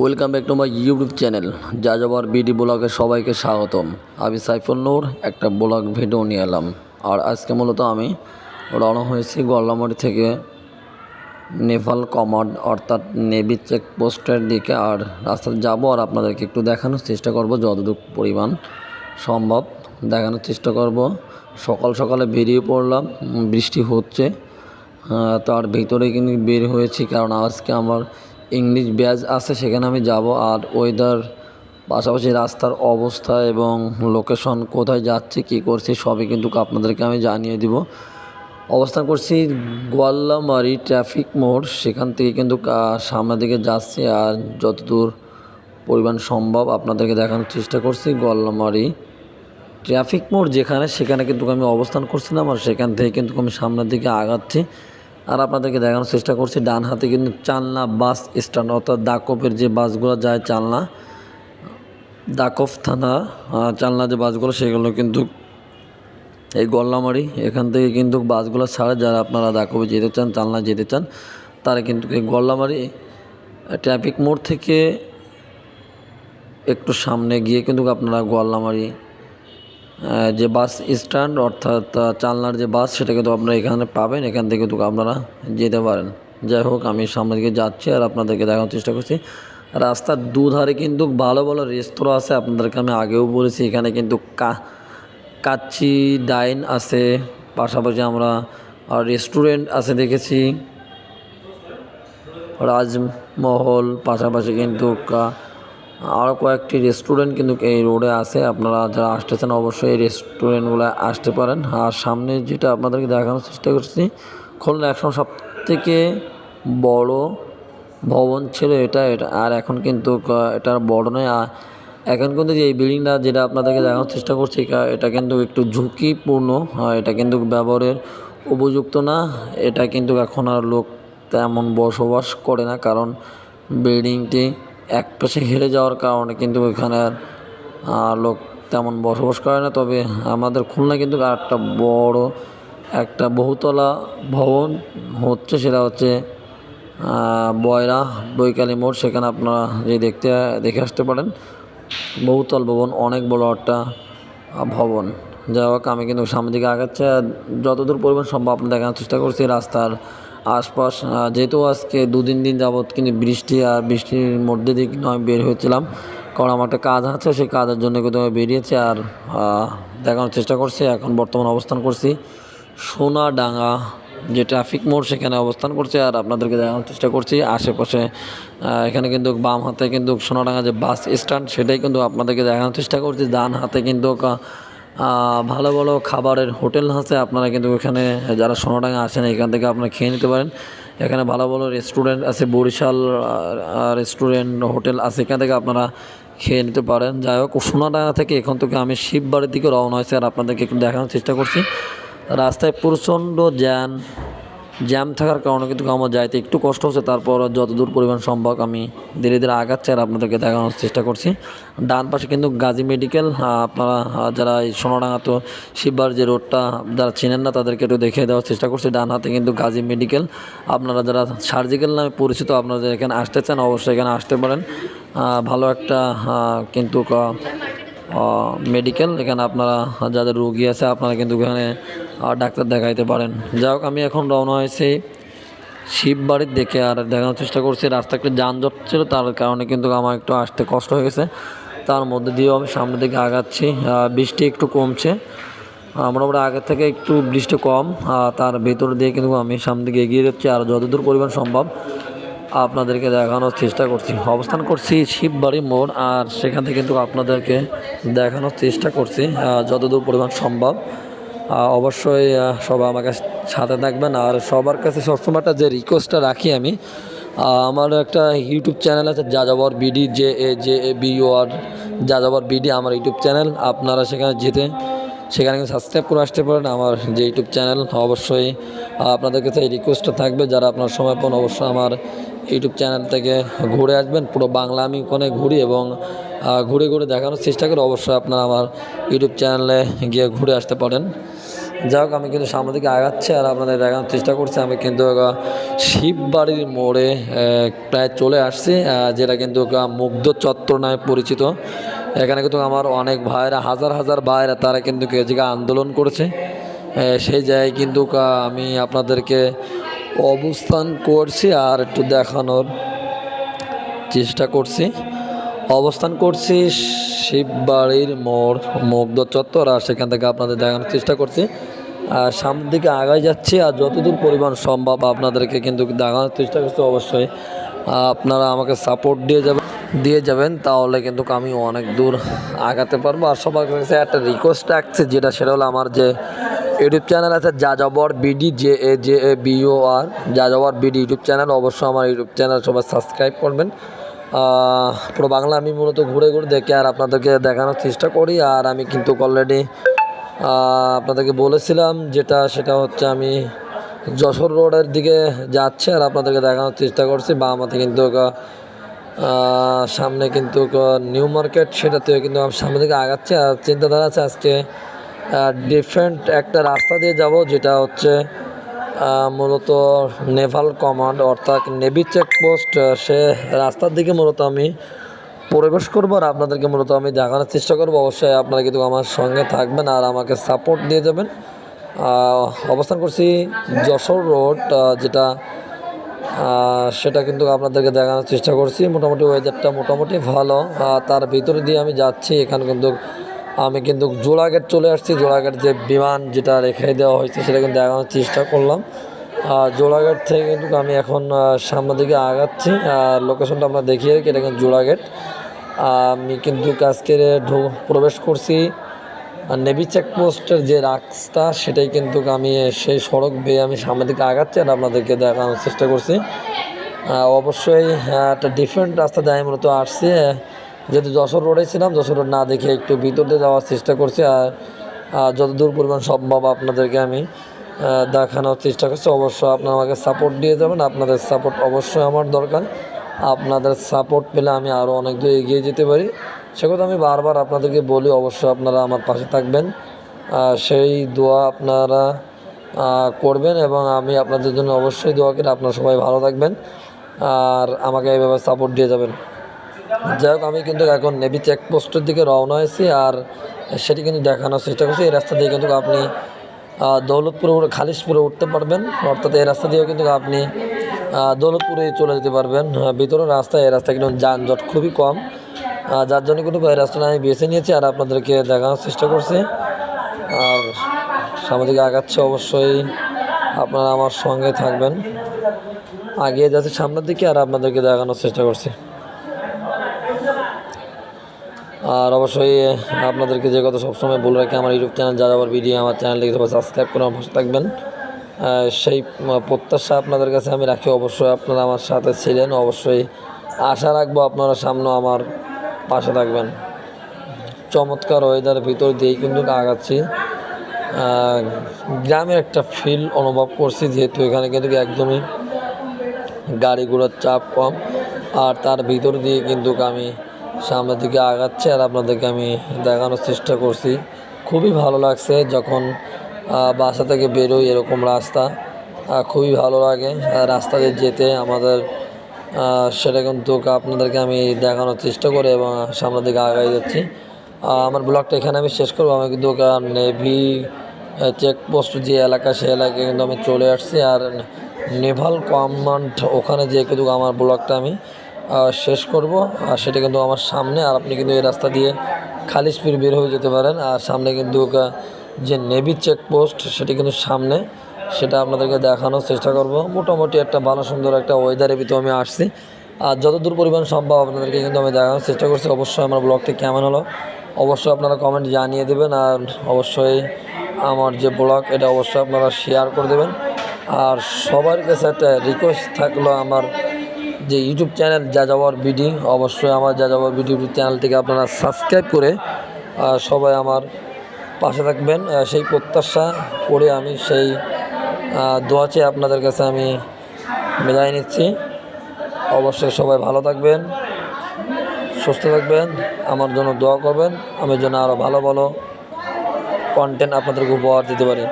Welcome back to my YouTube channel যা যাবার BD ব্লগে সবাইকে স্বাগতম। আমি সাইফুল নূর, একটা ব্লগ ভিডিও নিয়ে এলাম। আর আজকে মূলত আমি রওনা হয়েছি গল্লামারি থেকে নেপাল কমান্ড, অর্থাৎ নেভি চেকপোস্টের দিকে। আর রাস্তাতে যাব আর আপনাদেরকে একটু দেখানোর চেষ্টা করব যতটুকু পরিমাণ সম্ভব দেখানোর চেষ্টা করব। সকাল সকালে বেরিয়ে পড়লাম, বৃষ্টি হচ্ছে। তার ভিতরে কিন্তু বের হয়েছি, কারণ আজকে আমার ইংলিশ ব্যাচ আছে, সেখানে আমি যাব। আর ওয়েদার পাশাপাশি রাস্তার অবস্থা এবং লোকেশন কোথায় যাচ্ছে, কী করছি, সবই কিন্তু আপনাদেরকে আমি জানিয়ে দিব। অবস্থান করছি গোয়াল্লামারি ট্রাফিক মোড়। সেখান থেকে কিন্তু সামনের দিকে যাচ্ছি। আর যতদূর পরিমাণ সম্ভব আপনাদেরকে দেখানোর চেষ্টা করছি গোয়াল্লামারি ট্রাফিক মোড় যেখানে, সেখানে কিন্তু আমি অবস্থান করছিলাম। আর সেখান থেকে কিন্তু আমি সামনের দিকে আগাচ্ছি। আর আপনাদেরকে দেখানোর চেষ্টা করছি, ডান হাতে কিন্তু চালনা বাস স্ট্যান্ড অর্থাৎ দাকপের যে বাসগুলো যায় চালনা দাকফ থানা চালনা যে বাসগুলো, সেগুলো কিন্তু এই গল্লামারি, এখান থেকে কিন্তু বাসগুলো ছাড়ে, যারা আপনারা দাকবে যেতে চান, চালনা যেতে চান, তারা কিন্তু এই গল্লামারি ট্রাফিক মোড় থেকে একটু সামনে গিয়ে কিন্তু আপনারা গোয়াল্লামারি যে বাস স্ট্যান্ড অর্থাৎ চালনার যে বাস, সেটা কিন্তু আপনারা এখানে পাবেন। এখান থেকে কিন্তু আপনারা যেতে পারেন। যাই হোক, আমি সামনের দিকে যাচ্ছি আর আপনাদেরকে দেখানোর চেষ্টা করছি। রাস্তার দুধারে কিন্তু ভালো ভালো রেস্তোরাঁ আছে। আপনাদেরকে আমি আগেও বলেছি, এখানে কিন্তু কাচ্চি ডাইন আছে। পাশাপাশি আমরা রেস্টুরেন্ট আছে দেখেছি। রাজমহল, পাশাপাশি কিন্তু কা- আরও কয়েকটি রেস্টুরেন্ট কিন্তু এই রোডে আছে। আপনারা যারা আসতেছেন অবশ্যই এই রেস্টুরেন্টগুলো আসতে পারেন। আর সামনে যেটা আপনাদেরকে দেখানোর চেষ্টা করছি, খুলনা একশো সব থেকে বড় ভবন ছিল এটা এটা আর এখন কিন্তু ক- এটা বড় নয়। আর এখন কিন্তু যে এই বিল্ডিংটা যেটা আপনাদেরকে দেখানোর চেষ্টা করছি এটা- কিন্তু একটু ঝুঁকিপূর্ণ। এটা কিন্তু ব্যবহারের উপযুক্ত না। এটা কিন্তু এখন আর লোক তেমন বসবাস করে না, কারণ বিল্ডিংটি এক পাশে হেরে যাওয়ার কারণে কিন্তু আর লোক তেমন বসবাস করে না। তবে আমাদের খুলনা কিন্তু আর একটা বড় একটা বহুতলা ভবন হচ্ছে, সেটা হচ্ছে বয়রা বৈকালী মোড়। সেখানে আপনারা যে দেখতে, দেখে আসতে পারেন। বহুতল ভবন, অনেক বড় একটা ভবন। যাই হোক, আমি কিন্তু সামনের দিকে আগাচ্ছি। যতদূর পরিমাণ সম্ভব দেখানোর চেষ্টা করছি রাস্তার আশপাশ যেহেতু আজকে দু তিন দিন যাবৎ কিন্তু বৃষ্টি আর বৃষ্টির মধ্যে দিয়ে কিন্তু আমি বের হয়েছিলাম। কারণ আমার একটা কাজ আছে, সেই কাজের জন্য কিন্তু আমি বেরিয়েছি আর দেখানোর চেষ্টা করছি। এখন বর্তমান অবস্থান করছি সোনাডাঙ্গা, যে ট্রাফিক মোড়, সেখানে অবস্থান করছে আর আপনাদেরকে দেখানোর চেষ্টা করছি। আশেপাশে এখানে কিন্তু বাম হাতে কিন্তু সোনাডাঙ্গা যে বাস স্ট্যান্ড সেটাই কিন্তু আপনাদেরকে দেখানোর চেষ্টা করছি। ডান হাতে কিন্তু ভালো ভালো খাবারের হোটেল আছে। আপনারা কিন্তু এখানে যারা সোনাডাঙ্গা আসেন, এখান থেকে আপনারা খেয়ে নিতে পারেন। এখানে ভালো ভালো রেস্টুরেন্ট আছে, বরিশাল রেস্টুরেন্ট হোটেল আছে, এখান থেকে আপনারা খেয়ে নিতে পারেন। যাই হোক, সোনাডাঙ্গা থেকে এখান থেকে আমি শিববাড়ির দিকে রওনা হয়েছি আর আপনাদেরকে একটু দেখানোর চেষ্টা করছি। রাস্তায় প্রচণ্ড জ্যাম জ্যাম থাকার কারণে কিন্তু আমার যাইতে একটু কষ্ট হচ্ছে। তারপর যতদূর পরিমাণ সম্ভব আমি ধীরে ধীরে আগাচ্ছি আর আপনাদেরকে দেখানোর চেষ্টা করছি। ডান পাশে কিন্তু গাজী মেডিকেল আপনারা যারা এই সোনাডাঙ্গা তো শিববার যে রোডটা যারা চেনেন না, তাদেরকে একটু দেখিয়ে দেওয়ার চেষ্টা করছি। ডান হাতে কিন্তু গাজী মেডিকেল, আপনারা যারা সার্জিক্যাল নামে পরিচিত, আপনারা এখানে আসতে চান, অবশ্যই এখানে আসতে পারেন। ভালো একটা কিন্তু মেডিকেল। এখানে আপনারা যাদের রোগী আছে, আপনারা কিন্তু এখানে আহ, ডাক্তার দেখাইতে পারেন। যাই হোক আমি এখন রওনা হয়েছি শিববাড়ির দেখে আর দেখানোর চেষ্টা করছি। রাস্তা একটু যানজট ছিল তার কারণে কিন্তু আমার একটু আসতে কষ্ট হয়ে গেছে। তার মধ্যে দিয়েও আমি সামনের দিকে আগাচ্ছি। বৃষ্টি একটু কমছে। আমরা মোটামুটি আগের থেকে একটু বৃষ্টি কম তার ভেতর দিয়ে কিন্তু আমি সামনের দিকে এগিয়ে যাচ্ছি। আর যতদূর পরিমাণ সম্ভব আপনাদেরকে দেখানোর চেষ্টা করছি। অবস্থান করছি শিববাড়ি মোড় আর সেখান থেকে কিন্তু আপনাদেরকে দেখানোর চেষ্টা করছি। যতদূর পরিমাণ সম্ভব। অবশ্যই সবাই আমাকে সাথে থাকবেন। আর সবার কাছে সবসময় একটা যে রিকোয়েস্টটা রাখি আমি আমার একটা ইউটিউব চ্যানেল আছে, Jajabor BD J A J A B O R Jajabor BD আমার ইউটিউব চ্যানেল আপনারা সেখানে যেতে, সেখানে কিন্তু সাবস্ক্রাইব করে আসতে পারেন আমার যে ইউটিউব চ্যানেল অবশ্যই আপনাদের কাছে এই রিকোয়েস্টটা থাকবে, যারা আপনার সময় পান অবশ্যই আমার ইউটিউব চ্যানেল থেকে ঘুরে আসবেন। পুরো বাংলা আমি ওখানে ঘুরি এবং ঘুরে ঘুরে দেখানোর চেষ্টা করি। অবশ্যই আপনারা আমার ইউটিউব চ্যানেলে গিয়ে ঘুরে আসতে পারেন। যাই হোক, আমি কিন্তু সামনের দিকে আগাচ্ছি আর আপনাদের দেখানোর চেষ্টা করছি। আমি কিন্তু শিববাড়ির মোড়ে প্রায় চলে আসছি যেটা কিন্তু মুগ্ধ চত্বর নামে পরিচিত। এখানে কিন্তু আমার অনেক ভাইরা হাজার হাজার ভাইরা তারা কিন্তু জায়গায় আন্দোলন করেছে। সেই জায়গায় কিন্তু আমি আপনাদেরকে অবস্থান করছি আর একটু দেখানোর চেষ্টা করছি। অবস্থান করছি শিববাড়ির মোড়, মুগ্ধ চত্বর, আর সেখান থেকে আপনাদের দেখানোর চেষ্টা করছি। আর সামনের দিকে আগাই যাচ্ছি, আর যতদূর পরিমাণ সম্ভব আপনাদেরকে কিন্তু দেখানোর চেষ্টা করছি অবশ্যই। আপনারা আমাকে সাপোর্ট দিয়ে যাবেন দিয়ে যাবেন, তাহলে কিন্তু আমি অনেক দূর আগাতে পারব। আর সবার কাছে একটা রিকোয়েস্ট রাখছে, যেটা সেটা হলো আমার যে ইউটিউব চ্যানেল আছে, Jajabor BD J A J A B O R Jajabor BD YouTube channel অবশ্যই আমার ইউটিউব চ্যানেল সবাই সাবস্ক্রাইব করবেন। পুরো বাংলা আমি মূলত ঘুরে ঘুরে দেখে আর আপনাদেরকে দেখানোর চেষ্টা করি। আর আমি কিন্তু অলরেডি আপনাদেরকে বলেছিলাম যেটা, সেটা হচ্ছে আমি যশোর রোডের দিকে যাচ্ছে আর আপনাদেরকে দেখানোর চেষ্টা করছি। বা আমাতে কিন্তু সামনে কিন্তু নিউ মার্কেট সেটাতে কিন্তু সামনে দিকে আগাচ্ছে। আর চিন্তাধারা আছে আজকে ডিফারেন্ট একটা রাস্তা দিয়ে যাব, যেটা হচ্ছে মূলত নেভাল কমান্ড অর্থাৎ নেভি চেকপোস্ট সে রাস্তার দিকে মূলত আমি প্রবেশ করব আর আপনাদেরকে মূলত আমি দেখানোর চেষ্টা করব। অবশ্যই আপনারা কিন্তু আমার সঙ্গে থাকবেন আর আমাকে সাপোর্ট দিয়ে যাবেন। অবস্থান করছি যশোর রোড যেটা সেটা কিন্তু আপনাদেরকে দেখানোর চেষ্টা করছি। মোটামুটি ওয়েদারটা মোটামুটি ভালো। তার ভিতরে দিয়ে আমি যাচ্ছি। এখানে কিন্তু আমি কিন্তু জোড়াঘাট চলে আসছি, জোড়াঘাট যে বিমান যেটা রেখে দেওয়া হয়েছে সেটা কিন্তু দেখানোর চেষ্টা করলাম। আর জোড়াঘাট থেকে কিন্তু আমি এখন সামনের দিকে আগাচ্ছি, আর লোকেশনটা আমরা দেখিয়ে রাখি এটা কিন্তু জোড়াঘাট। আমি কিন্তু আজকে প্রবেশ করছি নেভি চেকপোস্টের যে রাস্তা, সেটাই কিন্তু আমি সেই সড়ক বেয়ে আমি সামনের দিকে আগাচ্ছি আর আপনাদেরকে দেখানোর চেষ্টা করছি। অবশ্যই একটা ডিফারেন্ট রাস্তা দিয়ে মূলত আসছি যেহেতু যশোর রোডে ছিলাম, যশোর রোড না দেখে একটু ভিতর যাওয়ার চেষ্টা করছি আর যতদূর পরিমাণ সম্ভব আপনাদেরকে আমি দেখানোর চেষ্টা করছি। অবশ্যই আপনারা আমাকে সাপোর্ট দিয়ে যাবেন। আপনাদের সাপোর্ট অবশ্যই আমার দরকার। আপনাদের সাপোর্ট পেলে আমি আরও অনেক দূর এগিয়ে যেতে পারি। সে কথা আমি বারবার আপনাদেরকে বলি, অবশ্যই আপনারা আমার পাশে থাকবেন। সেই দোয়া আপনারা করবেন এবং আমি আপনাদের জন্য অবশ্যই দোয়া করি। আপনারা সবাই ভালো থাকবেন। আর আমাকে এইভাবে সাপোর্ট দিয়ে যাবেন। যাই হোক, আমি কিন্তু এখন নেভি চেকপোস্টের দিকে রওনা হয়েছি আর সেটি কিন্তু দেখানোর চেষ্টা করছি। এই রাস্তা দিয়ে কিন্তু আপনি দৌলতপুরে খালিশপুরে উঠতে পারবেন। অর্থাৎ এই রাস্তা দিয়েও কিন্তু আপনি দৌলতপুরে চলে যেতে পারবেন। ভিতরের রাস্তা, এই রাস্তা কিন্তু যানজট খুবই কম। যার জন্য কিন্তু এই রাস্তাটা আমি বেছে নিয়েছি আর আপনাদেরকে দেখানোর চেষ্টা করছি। আর সামনের দিকে আগাচ্ছে অবশ্যই আপনারা আমার সঙ্গে থাকবেন। আগিয়ে যাচ্ছে সামনের দিকে আর আপনাদেরকে দেখানোর চেষ্টা করছি। আর অবশ্যই আপনাদেরকে যে কথা সবসময় বলে রাখি, আমার ইউটিউব চ্যানেল যা যাবার ভিডিও আমার চ্যানেলটিকে সবাই সাবস্ক্রাইব করে আমার থাকবেন। সেই প্রত্যাশা আপনাদের কাছে আমি রাখি। অবশ্যই আপনারা আমার সাথে ছিলেন, অবশ্যই আশা রাখব আপনারা সামনে আমার পাশে থাকবেন। চমৎকার ওয়েদারের ভিতর দিয়েই কিন্তু আগাচ্ছি। গ্রামের একটা ফিল অনুভব করছি, যেহেতু এখানে কিন্তু একদমই গাড়িগুলোর চাপ কম। আর তার ভিতর দিয়ে কিন্তু আমি সামনের দিকে আগাচ্ছি আর আপনাদেরকে আমি দেখানোর চেষ্টা করছি। খুবই ভালো লাগছে যখন বাসা থেকে বেরোই এরকম রাস্তা। খুবই ভালো লাগে রাস্তা দিয়ে যেতে আমাদের সেটা কিন্তু আপনাদেরকে আমি দেখানোর চেষ্টা করি এবং সামনের দিকে আগাই যাচ্ছি। আমার ব্লগটা এখানে আমি শেষ করব। আমি কিন্তু নেভি চেকপোস্ট যে এলাকা সেই এলাকায় কিন্তু আমি চলে আসছি। আর নেভাল কমান্ড, ওখানে যে কিন্তু আমার ব্লগটা আমি শেষ করব। আর সেটা কিন্তু আমার সামনে, আর আপনি কিন্তু এই রাস্তা দিয়ে খালি স্পিড বের হয়ে যেতে পারেন। আর সামনে কিন্তু যে নেভি চেকপোস্ট, সেটি কিন্তু সামনে, সেটা আপনাদেরকে দেখানোর চেষ্টা করব। মোটামুটি একটা ভালো সুন্দর একটা ওয়েদারের ভিতরে আমি আসছি। আর যতদূর পরিমাণ সম্ভব আপনাদেরকে কিন্তু আমি দেখানোর চেষ্টা করছি। অবশ্যই আমার ব্লগটি কেমন হলো, অবশ্যই আপনারা কমেন্ট জানিয়ে দেবেন। আর অবশ্যই আমার যে ব্লগ, এটা অবশ্যই আপনারা শেয়ার করে দেবেন। আর সবার কাছে একটা রিকোয়েস্ট থাকল আমার যে ইউটিউব চ্যানেল যা যাওয়ার বিডি অবশ্যই আমার যা যাওয়ার বিডি ইউটিউব চ্যানেলটিকে আপনারা সাবস্ক্রাইব করে সবাই আমার পাশে থাকবেন। সেই প্রত্যাশা করে আমি সেই দোয়া চেয়ে আপনাদের কাছে আমি বিদায় নিচ্ছি। অবশ্যই সবাই ভালো থাকবেন, সুস্থ থাকবেন, আমার জন্য দোয়া করবেন। আমি যেন আরও ভালো ভালো কন্টেন্ট আপনাদেরকে উপহার দিতে পারে।